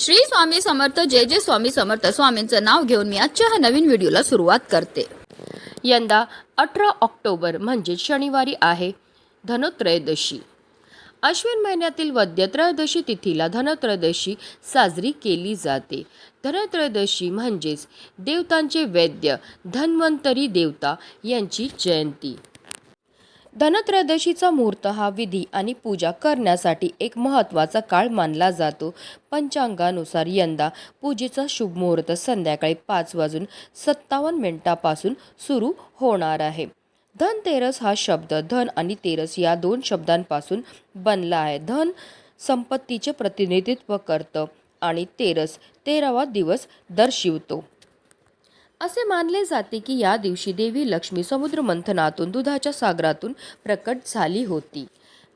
श्री स्वामी समर्थ जय जय स्वामी समर्थ. स्वामींचं नाव घेऊन मी आजच्या ह्या नवीन व्हिडिओला सुरुवात करते. यंदा अठरा ऑक्टोबर म्हणजे शनिवारी आहे धनोत्रयोदशी. अश्विन महिन्यातील वद्य त्रयोदशी तिथीला धनत्रयोदशी साजरी केली जाते. धनत्रयोदशी म्हणजेच देवतांचे वैद्य धन्वंतरी देवता यांची जयंती. धनत्रयोदशीचा मुहूर्त हा विधी आणि पूजा करण्यासाठी एक महत्त्वाचा काळ मानला जातो. पंचांगानुसार यंदा पूजेचा शुभ मुहूर्त संध्याकाळी पाच वाजून सत्तावन्न मिनिटापासून सुरू होणार आहे. धनतेरस हा शब्द धन आणि तेरस या दोन शब्दांपासून बनला आहे. धन संपत्तीचे प्रतिनिधित्व करतं आणि तेरस तेरावा दिवस दर्शवितो. असे मानले जाते की या दिवशी देवी लक्ष्मी समुद्र मंथनातून दुधाच्या सागरातून प्रकट झाली होती.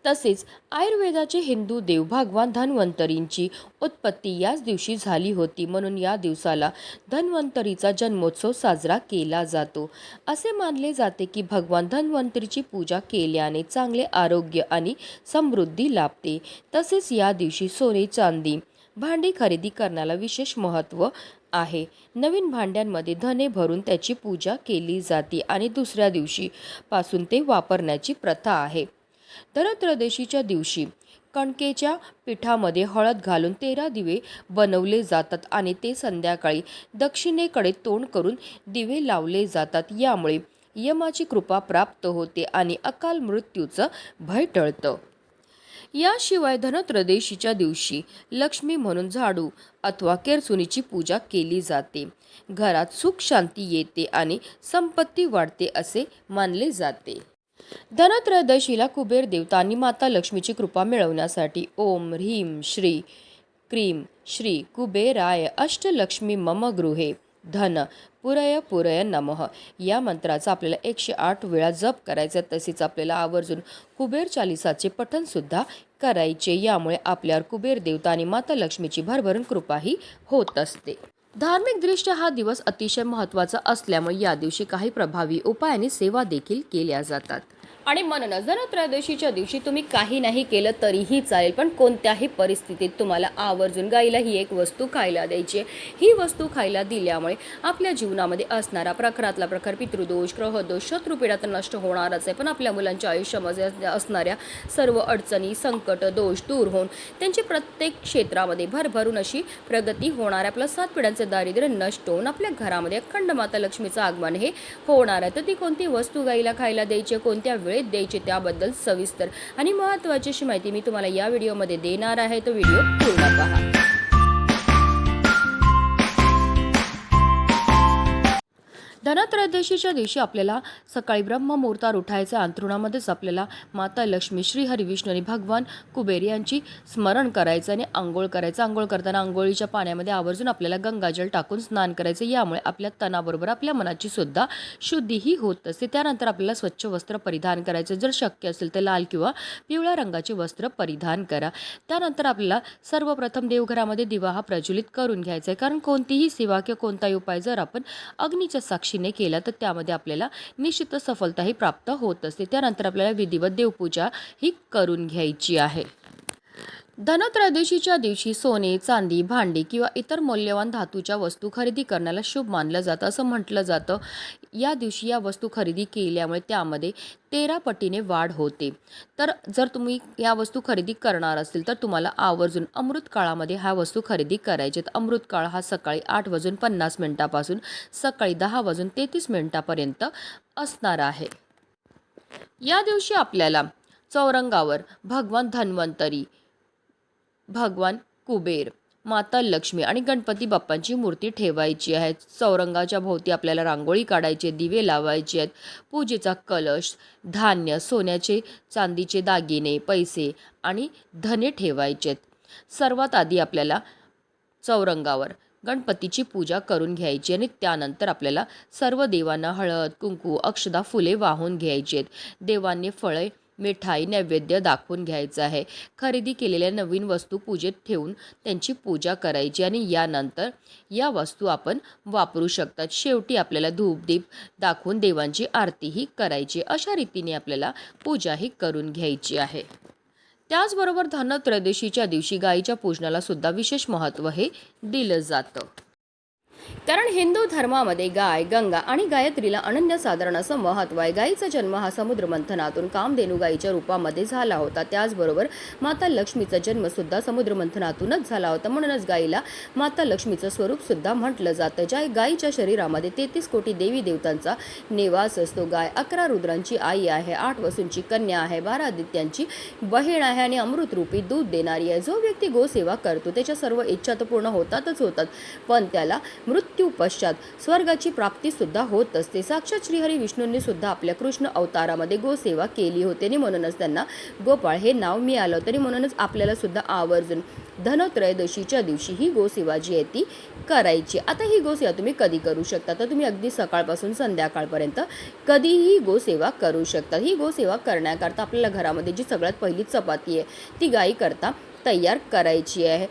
तसेच आयुर्वेदाचे हिंदू देव भगवान धन्वंतरींची उत्पत्ती याच दिवशी झाली होती. म्हणून या दिवसाला धन्वंतरीचा जन्मोत्सव साजरा केला जातो. असे मानले जाते की भगवान धन्वंतरीची पूजा केल्याने चांगले आरोग्य आणि समृद्धी लाभते. तसेच या दिवशी सोने चांदी भांडी खरेदी करण्याला विशेष महत्त्व आहे. नवीन भांड्यांमध्ये धने भरून त्याची पूजा केली जाते आणि दुसऱ्या दिवशी पासून ते वापरण्याची प्रथा आहे. धनत्रयोदशीच्या दिवशी कणकेच्या पिठामध्ये हळद घालून तेरा दिवे बनवले जातात आणि ते संध्याकाळी दक्षिणेकडे तोंड करून दिवे लावले जातात. यामुळे यमाची कृपा प्राप्त होते आणि अकाल मृत्यूचं भय टळतं. याशिवाय धनत्रदेशीच्या दिवशी लक्ष्मी म्हणून झाडू अथवा केरसुनीची पूजा केली जाते. घरात सुख शांती येते आणि संपत्ती वाढते असे मानले जाते. धनत्रयोदशीला कुबेर देवता आणि माता लक्ष्मीची कृपा मिळवण्यासाठी ओम ह्रीम श्री क्रीम श्री कुबेराय अष्टलक्ष्मी मम गृहे धन. पुरय पुरय नमः. या मंत्राचा आपल्याला एकशे आठ वेळा जप करायचा तसेच आपल्याला आवर्जून कुबेर चालिसाचे पठणसुद्धा करायचे यामुळे आपल्यावर कुबेर देवता आणि माता लक्ष्मीची भरभरून कृपाही होत असते. धार्मिकदृष्ट्या हा दिवस अतिशय महत्त्वाचा असल्यामुळे या दिवशी काही प्रभावी उपाय आणि सेवा देखील केल्या जातात. आणि म्हणूनच धनत्रयोदशीच्या दिवशी तुम्ही काही नाही केलं तरीही चालेल पण कोणत्याही परिस्थितीत तुम्हाला आवर्जून गाईला ही एक वस्तू खायला द्यायची आहे. ही वस्तू खायला दिल्यामुळे आपल्या जीवनामध्ये असणारा प्रखरातला प्रखर पितृदोष ग्रहदोष शत्रुपीडा तर नष्ट होणारच आहे. पण आपल्या मुलांच्या आयुष्यामध्ये असणाऱ्या सर्व अडचणी संकट दोष दूर होऊन त्यांची प्रत्येक क्षेत्रामध्ये भरभरून अशी प्रगती होणार आहे. आपलं सात पिढ्यांचं दारिद्र्य नष्ट होऊन आपल्या घरामध्ये अखंड माता लक्ष्मीचं आगमन हे होणार आहे. तर ती कोणती वस्तू गाईला खायला द्यायची कोणत्या वेळ वेळेत द्यायचे त्याबद्दल सविस्तर आणि महत्त्वाची अशी माहिती मी तुम्हाला या व्हिडिओमध्ये देणार आहे. तो व्हिडिओ पूर्ण पहा. धनत्रयोदशीच्या दिवशी आपल्याला सकाळी ब्रह्ममुहूर्तावर उठायचं अंथरुणामध्येच आपल्याला माता लक्ष्मी श्री हरिविष्णू आणि भगवान कुबेर यांची स्मरण करायचं आणि आंघोळ करायचं. आंघोळ करताना आंघोळीच्या पाण्यामध्ये आवर्जून आपल्याला गंगाजल टाकून स्नान करायचं. यामुळे आपल्या तणाबरोबर आपल्या मनाची सुद्धा शुद्धीही होत असते. त्यानंतर आपल्याला स्वच्छ वस्त्र परिधान करायचं. जर शक्य असेल तर लाल किंवा पिवळ्या रंगाचे वस्त्र परिधान करा. त्यानंतर आपल्याला सर्वप्रथम देवघरामध्ये दिवा हा प्रज्वलित करून घ्यायचा आहे. कारण कोणतीही सेवा किंवा कोणताही उपाय जर आपण अग्नीच्या साक्षीने केला तर त्यामध्ये आपल्याला निश्चित सफलताही प्राप्त होत असते. त्यानंतर आपल्याला विधिवत देवपूजा ही करून घ्यायची आहे. धनत्रयोदशीच्या दिवशी सोने चांदी भांडी किंवा इतर मौल्यवान धातूच्या वस्तू खरेदी करण्याला शुभ मानलं जातं असं म्हटलं जातं. या दिवशी या वस्तू खरेदी केल्यामुळे त्यामध्ये तेरा पटीने वाढ होते. तर जर तुम्ही या वस्तू खरेदी करणार असेल तर तुम्हाला आवर्जून अमृत काळामध्ये ह्या वस्तू खरेदी करायचे अमृत काळ हा सकाळी आठ वाजून पन्नास मिनिटापासून सकाळी दहा वाजून तेहतीस मिनिटापर्यंत असणार आहे. या दिवशी आपल्याला चौरंगावर भगवान धन्वंतरी भगवान कुबेर माता लक्ष्मी आणि गणपती बाप्पांची मूर्ती ठेवायची आहे चौरंगाच्या भोवती आपल्याला रांगोळी काढायची दिवे लावायचे आहेत पूजेचा कलश धान्य सोन्याचे चांदीचे दागिने पैसे आणि धने ठेवायचे आहेत. सर्वात आधी आपल्याला चौरंगावर गणपतीची पूजा करून घ्यायची आणि त्यानंतर आपल्याला सर्व देवांना हळद कुंकू अक्षदा फुले वाहून घ्यायची आहेत. देवांनी फळे मिठाई नैवेद्य दाखवून घ्यायचं आहे. खरेदी केलेल्या नवीन वस्तू पूजेत ठेवून त्यांची पूजा करायची आणि यानंतर या वस्तू आपण वापरू शकतात. शेवटी आपल्याला धूपदीप दाखवून देवांची आरतीही करायची. अशा रीतीने आपल्याला पूजाही करून घ्यायची आहे. त्याचबरोबर धनत्रयोदशीच्या दिवशी गायीच्या पूजनाला सुद्धा विशेष महत्त्व हे दिलं जातं. कारण हिंदू धर्मामध्ये गाय गंगा आणि गायत्रीला अनन्यसाधारण असं महत्त्व आहे. गायीचा जन्म हा समुद्र मंथनातून कामधेनू गायीच्या रूपामध्ये झाला होता. त्याचबरोबर माता लक्ष्मीचा जन्म सुद्धा समुद्र मंथनातूनच झाला होता. म्हणूनच गायीला माता लक्ष्मीचं स्वरूप सुद्धा म्हटलं जातं ज्या गायीच्या शरीरामध्ये तेहतीस कोटी देवी देवतांचा निवास असतो. गाय अकरा रुद्रांची आई आहे आठ वसूंची कन्या आहे बारा आदित्यांची बहीण आहे आणि अमृतरूपी दूध देणारी आहे. जो व्यक्ती गोसेवा करतो त्याच्या सर्व इच्छा तर पूर्ण होतातच होतात पण त्याला मृत्यू पश्चात स्वर्गाची प्राप्तीसुद्धा होत असते. साक्षात श्रीहरी विष्णूंनी सुद्धा आपल्या कृष्ण अवतारामध्ये गोसेवा केली होती आणि म्हणूनच त्यांना गोपाळ हे नाव मिळालं तरी म्हणूनच आपल्याला सुद्धा आवर्जून धनत्रयोदशीच्या दिवशी ही गोसेवा जी आहे ती करायची. आता ही गोसेवा तुम्ही कधी करू शकता? तर तुम्ही अगदी सकाळपासून संध्याकाळपर्यंत कधीही गोसेवा करू शकता. ही गोसेवा करण्याकरता आपल्याला घरामध्ये जी सगळ्यात पहिली चपाती आहे ती गाई करता तयार करायची आहे.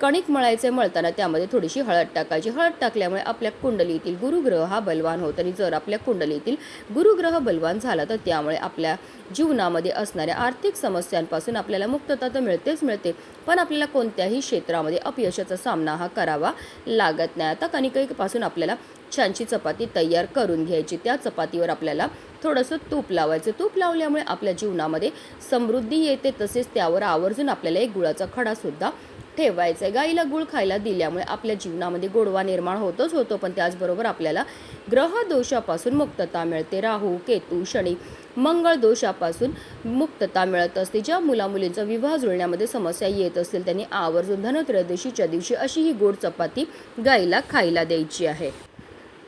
कणिक मळायचे मळताना त्यामध्ये थोडीशी हळद टाकायची. हळद टाकल्यामुळे आपल्या कुंडलीतील गुरुग्रह हा बलवान होतो आणि जर आपल्या कुंडलीतील गुरुग्रह बलवान झाला तर त्यामुळे आपल्या जीवनामध्ये असणाऱ्या आर्थिक समस्यांपासून आपल्याला मुक्तता तर मिळतेच मिळते पण आपल्याला कोणत्याही क्षेत्रामध्ये अपयशाचा सामना हा करावा लागत नाही. आता कणिकेपासून आपल्याला छानशी चपाती तयार करून घ्यायची. त्या चपातीवर आपल्याला थोडंसं तूप लावायचं. तूप लावल्यामुळे आपल्या जीवनामध्ये समृद्धी येते. तसेच त्यावर आवर्जून आपल्याला एक गुळाचा खडासुद्धा ठेवायचा आहे. गाईला गुळ खायला दिल्यामुळे आपल्या जीवनामध्ये गोडवा निर्माण होतोच होतो. पण त्याचबरोबर आपल्याला ग्रह दोषापासून मुक्तता मिळते. राहू केतू शनी मंगळ दोषापासून मुक्तता मिळत असते. ज्या मुलामुलींचा विवाह जुळण्यामध्ये समस्या येत असतील त्यांनी आवर्जून धनत्रयोदशीच्या दिवशी अशी ही गोड चपाती गाईला खायला द्यायची आहे.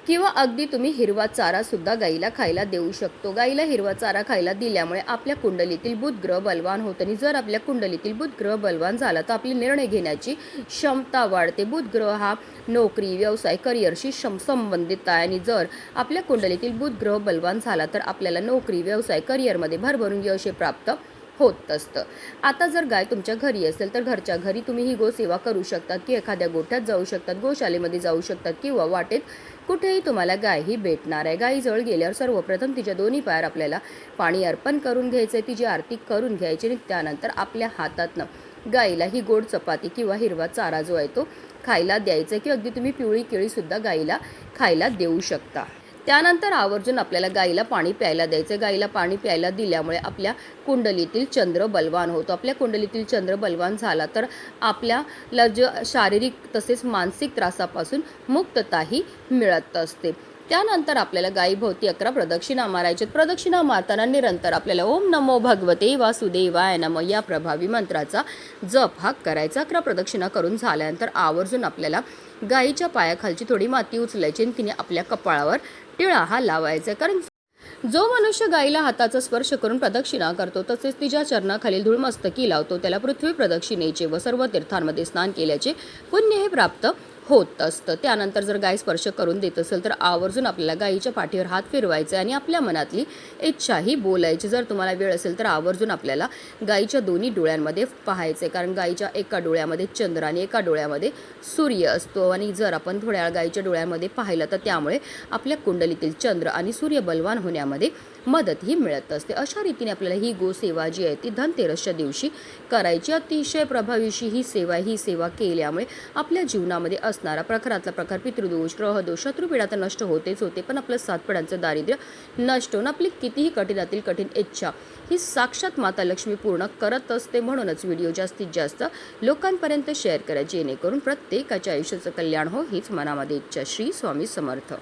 किंवा अगदी तुम्ही हिरवा चारा सुद्धा गाईला खायला देऊ शकतो. गाईला हिरवा चारा खायला दिल्यामुळे आपल्या कुंडलीतील बुध ग्रह बलवान होत आणि जर आपल्या कुंडलीतील बुध ग्रह बलवान झाला तर आपली निर्णय घेण्याची क्षमता वाढते. बुध ग्रह हा नोकरी व्यवसाय करिअरशी शम संबंधित आहे आणि जर आपल्या कुंडलीतील बुध ग्रह बलवान झाला तर आपल्याला नोकरी व्यवसाय करिअरमध्ये भरभरून यश प्राप्त होत असतं. आता जर गाय तुमच्या घरी असेल तर घरच्या घरी तुम्ही ही गोसेवा करू शकतात की एखाद्या गोठ्यात जाऊ शकतात गोशालेमध्ये जाऊ शकतात किंवा वाटेत कुठेही तुम्हाला गाय ही भेटणार आहे. गायीजवळ गेल्यावर सर्वप्रथम तिच्या दोन्ही पायावर आपल्याला पाणी अर्पण करून घ्यायचं आहे. तिची आरती करून घ्यायची आणि त्यानंतर आपल्या हातातनं गाईला ही गोड चपाती किंवा हिरवा चारा जो आहे तो खायला द्यायचा आहे किंवा अगदी तुम्ही पिवळी केळीसुद्धा गाईला खायला देऊ शकता. त्यानंतर आवर्जून आपल्याला गाईला पाणी प्यायला द्यायचं. गाईला पाणी प्यायला दिल्यामुळे आपल्या कुंडलीतील चंद्र बलवान होतो. आपल्या कुंडलीतील चंद्र बलवान झाला तर आपल्याला ज शारीरिक तसेच मानसिक त्रासापासून मुक्तताही मिळत असते. त्यानंतर आपल्याला गायीभोवती अकरा प्रदक्षिणा मारायच्यात प्रदक्षिणा मारताना निरंतर आपल्याला ओम नमो भगवते वासुदेवाय नम या प्रभावी मंत्राचा जप हा करायचा. अकरा प्रदक्षिणा करून झाल्यानंतर आवर्जून आपल्याला गाईच्या पायाखालची थोडी माती उचलायची आणि तिने आपल्या कपाळावर टिळा हा लावायचा. कारण जो मनुष्य गायीला हाताचा स्पर्श करून प्रदक्षिणा करतो तसेच तिच्या चरणाखालील धूळ मस्तकी लावतो त्याला पृथ्वी प्रदक्षिणेचे व सर्व तीर्थांमध्ये स्नान केल्याचे पुण्य हे प्राप्त होत असतं. त्यानंतर जर गाय स्पर्श करून देत असेल तर आवर्जून आपल्याला गायीच्या पाठीवर हात फिरवायचे आणि आपल्या मनातली इच्छाही बोलायची. जर तुम्हाला वेळ असेल तर आवर्जून आपल्याला गायीच्या दोन्ही डोळ्यांमध्ये पाहायचे कारण गायीच्या एका डोळ्यामध्ये चंद्र आणि एका डोळ्यामध्ये सूर्य असतो. आणि जर आपण थोड्या गायीच्या डोळ्यांमध्ये पाहिलं तर त्यामुळे आपल्या कुंडलीतील चंद्र आणि सूर्य बलवान होण्यामध्ये मदतही मिळत असते. अशा रीतीने आपल्याला ही गोसेवा जी आहे ती धनतेरसच्या दिवशी करायची. अतिशय प्रभावीशी ही सेवा ही सेवा केल्यामुळे आपल्या जीवनामध्ये असणारा प्रखरातला प्रकार पितृदोष ग्रहदोष शत्रुपीडा तर नष्ट होतेच होते. पण आपलं सात पिढ्यांचं दारिद्र्य नष्ट होऊन आपली कितीही कठीणातील कठीण इच्छा ही साक्षात माता लक्ष्मी पूर्ण करत असते. म्हणूनच व्हिडिओ जास्तीत जास्त लोकांपर्यंत शेअर करा. जेणेकरून प्रत्येकाच्या आयुष्याचं कल्याण हो हीच मनामध्ये इच्छा. श्री स्वामी समर्थ.